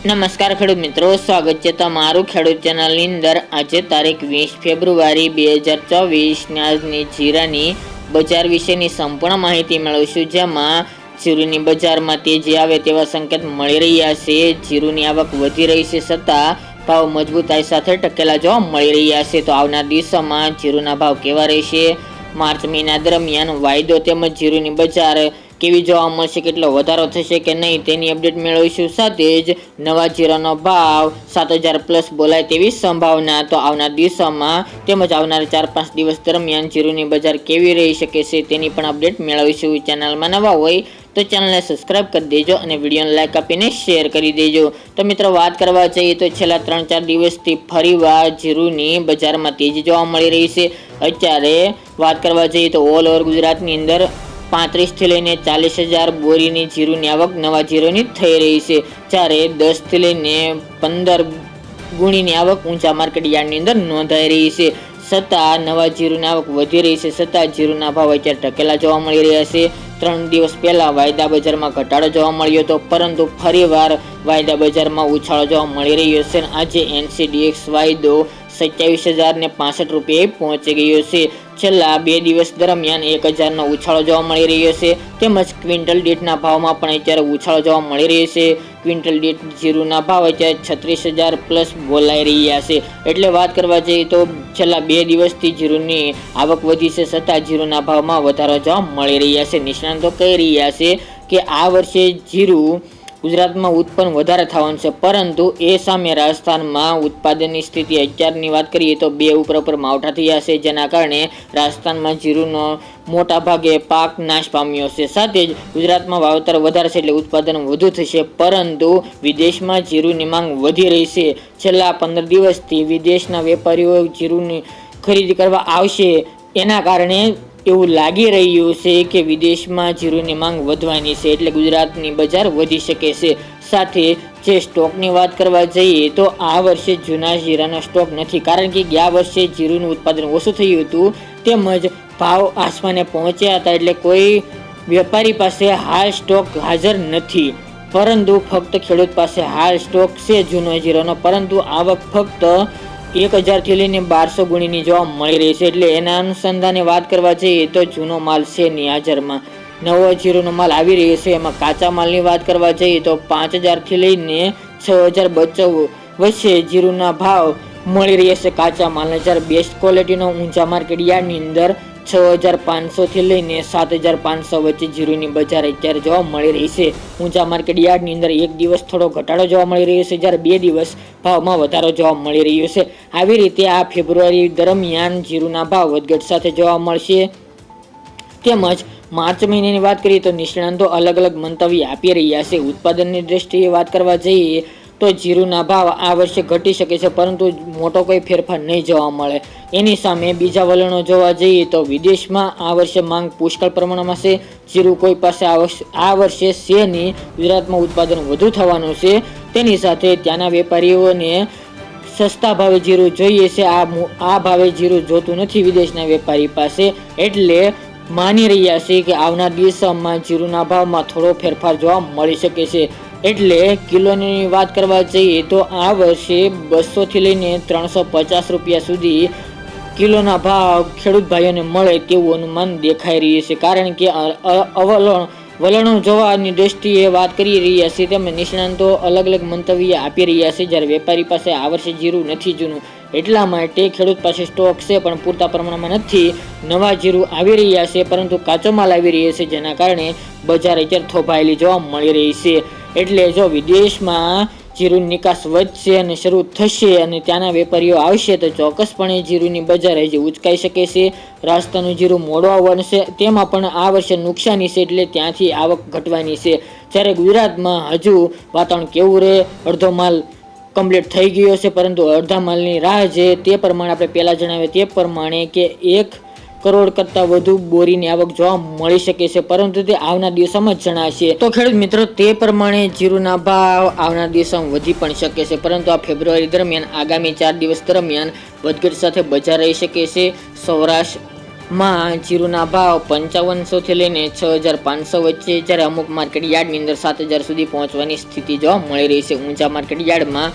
નમસ્કાર ખેડૂત મિત્રો, સ્વાગત છે તમારું ખેડૂત ચેનલની અંદર. આજે તારીખ વીસ ફેબ્રુઆરી બે હજાર ચોવીસની આજની જીરાની બજાર વિશેની સંપૂર્ણ માહિતી મેળવીશું, જેમાં જીરુની બજારમાં તેજી આવે તેવા સંકેત મળી રહ્યા છે. જીરુની આવક વધી રહી છે છતાં ભાવ મજબૂતાઈ સાથે ટકેલા જોવા મળી રહ્યા છે. તો આવનાર દિવસોમાં જીરુના ભાવ કેવા રહેશે? માર્ચ મહિના દરમિયાન વાયદો તેમજ જીરુની બજાર કેવી જોવા મળશે, કેટલો વધારો થશે કે નહીં, તેની અપડેટ મેળવીશું સાથે જ નવા જીરાનો ભાવ સાત હજાર પ્લસ બોલાય તેવી સંભાવના. તો આવનાર દિવસોમાં તેમજ આવનાર ચાર પાંચ દિવસ દરમિયાન જીરુની બજાર કેવી રહી શકે છે, તેની પણ અપડેટ મેળવીશું. ચેનલમાં નવા હોય તો ચેનલને સબસ્ક્રાઇબ કરી દેજો અને વિડીયોને લાઇક આપીને શેર કરી દેજો. તો મિત્રો, વાત કરવા જઈએ તો છેલ્લા ત્રણ ચાર દિવસથી ફરીવાર જીરુની બજારમાં તેજી જોવા મળી રહી છે. અત્યારે વાત કરવા જઈએ તો ઓલ ઓવર ગુજરાતની અંદર પાંત્રીસથી લઈને ચાલીસ હજાર બોરીની જીરુની આવક નવા જીરોની થઈ રહી છે. જ્યારે દસથી લઈને પંદર ગુણીની આવક ઊંચા માર્કેટ યાર્ડની અંદર નોંધાઈ રહી છે. છતાં નવા જીરુની આવક વધી રહી છે. છતાં જીરુના ભાવ અત્યારે ટકેલા જોવા મળી રહ્યા છે. ત્રણ દિવસ પહેલાં વાયદા બજારમાં ઘટાડો જોવા મળ્યો હતો, પરંતુ ફરીવાર વાયદા બજારમાં ઉછાળો જોવા મળી રહ્યો છે. આજે એનસીડીએક્સ વાયદો સત્યાવીસ હજાર ને પાસઠ રૂપિયે પહોંચી ગયો છે. છેલ્લા બે દિવસ દરમિયાન એક હજારનો ઉછાળો જોવા મળી રહ્યો છે. તેમજ ક્વિન્ટલ દીઠના ભાવમાં પણ અત્યારે ઉછાળો જોવા મળી રહ્યો છે. ક્વિન્ટલ દીઠ જીરુના ભાવ અત્યારે છત્રીસ હજાર પ્લસ બોલાઈ રહ્યા છે. એટલે વાત કરવા જઈએ તો છેલ્લા બે દિવસથી જીરુની આવક વધી છે છતાં જીરુના ભાવમાં વધારો જોવા મળી રહ્યા છે. નિષ્ણાંતો કહી રહ્યા છે કે આ વર્ષે જીરું ગુજરાતમાં ઉત્પન્ન વધારે થવાનું છે, પરંતુ એ સામે રાજસ્થાનમાં ઉત્પાદનની સ્થિતિ અત્યારની વાત કરીએ તો બે ઉપર ઉપર માવઠા થયા છે, જેના કારણે રાજસ્થાનમાં જીરુનો મોટા ભાગે પાક નાશ પામ્યો છે. સાથે જ ગુજરાતમાં વાવેતર વધારે છે એટલે ઉત્પાદન વધુ થશે, પરંતુ વિદેશમાં જીરુની માંગ વધી રહી છે. છેલ્લા પંદર દિવસથી વિદેશના વેપારીઓ જીરુની ખરીદી કરવા આવશે, એના કારણે એવું લાગી રહ્યું છે કે વિદેશમાં જીરુની માંગ વધવાની છે એટલે ગુજરાતની બજાર વધી શકે છે. સાથે જે સ્ટોકની વાત કરવા જઈએ તો આ વર્ષે જૂના જીરાનો સ્ટોક નથી. કારણ કે ગયા વર્ષે જીરુનું ઉત્પાદન ઓછું થયું હતું. તેમજ ભાવ આસમાને પહોંચ્યા હતા એટલે કોઈ વેપારી પાસે હાલ સ્ટોક હાજર નથી. પરંતુ ફક્ત ખેડૂત પાસે હાલ સ્ટોક છે જૂનો જીરોનો. પરંતુ આવક ફક્ત એક હજારથી લઈને બારસો ગુણીની જોવા મળી રહી છે. એટલે એના અનુસંધાને વાત કરવા જઈએ તો જૂનો માલ છે ની હાજરમાં નવો જીરોનો માલ આવી રહ્યો છે. એમાં કાચા માલની વાત કરવા જઈએ તો પાંચ હજારથી લઈને છ હજાર બચ્ચો વચ્ચે જીરુના ભાવ મળી રહ્યા છે. કાચા માલને જ્યારે બેસ્ટ ક્વોલિટીનો ઊંચા માર્કેટ યાર્ડની અંદર છ હજાર પાંચસોથી લઈને સાત હજાર પાંચસો વચ્ચે જીરુની બજાર અત્યારે જોવા મળી રહી છે. ઊંચા માર્કેટ યાર્ડની અંદર એક દિવસ થોડો ઘટાડો જોવા મળી રહ્યો છે, જ્યારે બે દિવસ ભાવમાં વધારો જોવા મળી રહ્યો છે. આવી રીતે આ ફેબ્રુઆરી દરમિયાન જીરુના ભાવ વધઘટ સાથે જોવા મળશે. તેમજ માર્ચ મહિનાની વાત કરીએ તો નિષ્ણાંતો અલગ અલગ મંતવ્ય આપી રહ્યા છે. ઉત્પાદનની દ્રષ્ટિએ વાત કરવા જઈએ તો જીરુના ભાવ આ વર્ષે ઘટી શકે છે, પરંતુ મોટો કોઈ ફેરફાર નહીં જોવા મળે. એની સામે બીજા વલણો જોવા જઈએ તો વિદેશમાં આ વર્ષે માંગ પુષ્કળ પ્રમાણમાં છે. જીરું કોઈ પાસે આ વર્ષે છે નહીં ગુજરાતમાં ઉત્પાદન વધુ થવાનું છે? તેની સાથે ત્યાંના વેપારીઓને સસ્તા ભાવે જીરું જોઈએ છે. આ આ ભાવે જીરું જોતું નથી વિદેશના વેપારી પાસે. એટલે માની રહ્યા છે કે આવનાર દિવસોમાં જીરુના ભાવમાં થોડો ફેરફાર જોવા મળી શકે છે. એટલે કિલોની વાત કરવા જઈએ તો આ વર્ષે બસોથી લઈને ત્રણસો પચાસ રૂપિયા સુધી કિલોના ભાવ ખેડૂત ભાઈઓને મળે તેવું અનુમાન દેખાઈ રહ્યું છે. કારણ કે અવલણ, વલણો જોવાની દ્રષ્ટિએ વાત કરી રહ્યા છે તેમ નિષ્ણાંતો અલગ અલગ મંતવ્ય આપી રહ્યા છે. જ્યારે વેપારી પાસે આ વર્ષે જીરું નથી જૂનું, એટલા માટે ખેડૂત પાસે સ્ટોક છે પણ પૂરતા પ્રમાણમાં નથી. નવા જીરું આવી રહ્યા છે, પરંતુ કાચો માલ આવી રહ્યો છે, જેના કારણે બજાર અત્યારે થોભાયેલી જોવા મળી રહી છે. એટલે જો વિદેશમાં જીરું નિકાસ વધશે અને શરૂ થશે અને ત્યાંના વેપારીઓ આવશે, તો ચોક્કસપણે જીરુની બજાર હજી ઉચકાઈ શકે છે. રાજસ્થાનનું જીરું મોડવા બનશે તેમાં પણ આ વર્ષે નુકસાની છે એટલે ત્યાંથી આવક ઘટવાની છે. જ્યારે ગુજરાતમાં હજુ વાતાવરણ કેવું રહે? અડધો માલ કમ્પ્લીટ થઈ ગયો છે, પરંતુ અડધા માલની રાહ જે તે પ્રમાણે આપણે પહેલાં જણાવ્યું તે પ્રમાણે કે એક કરોડ કરતાં વધુ બોરીની આવક જોવા મળી શકે છે, પરંતુ તે આવનાર દિવસોમાં જ જણાશે. તો ખેડૂત મિત્રો, તે પ્રમાણે જીરુના ભાવ આવનાર દિવસોમાં વધી પણ શકે છે, પરંતુ આ ફેબ્રુઆરી દરમિયાન, આગામી ચાર દિવસ દરમિયાન વધઘટ સાથે બજાર રહી શકે છે. સૌરાષ્ટ્રમાં જીરુના ભાવ પંચાવનસોથી લઈને છ હજાર પાંચસો વચ્ચે, જ્યારે અમુક માર્કેટ યાર્ડની અંદર સાત હજાર સુધી પહોંચવાની સ્થિતિ જોવા મળી રહી છે. ઊંચા માર્કેટ યાર્ડમાં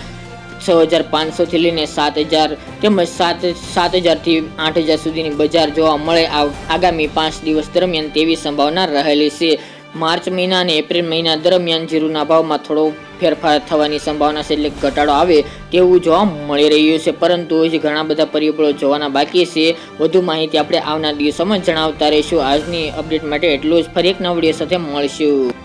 છ હજાર પાંચસોથી લઈને સાત હજાર તેમજ સાત સાત હજારથી આઠ હજાર સુધીની બજાર જોવા મળે આગામી પાંચ દિવસ દરમિયાન તેવી સંભાવના રહેલી છે. માર્ચ મહિના અને એપ્રિલ મહિના દરમિયાન જીરુના ભાવમાં થોડો ફેરફાર થવાની સંભાવના છે એટલે ઘટાડો આવે તેવું જોવા મળી રહ્યું છે. પરંતુ હજી ઘણા બધા પરિબળો જોવાના બાકી છે. વધુ માહિતી આપણે આવનાર દિવસોમાં જણાવતા રહીશું. આજની અપડેટ માટે એટલું જ. ફરી એક નવા સાથે મળીશું.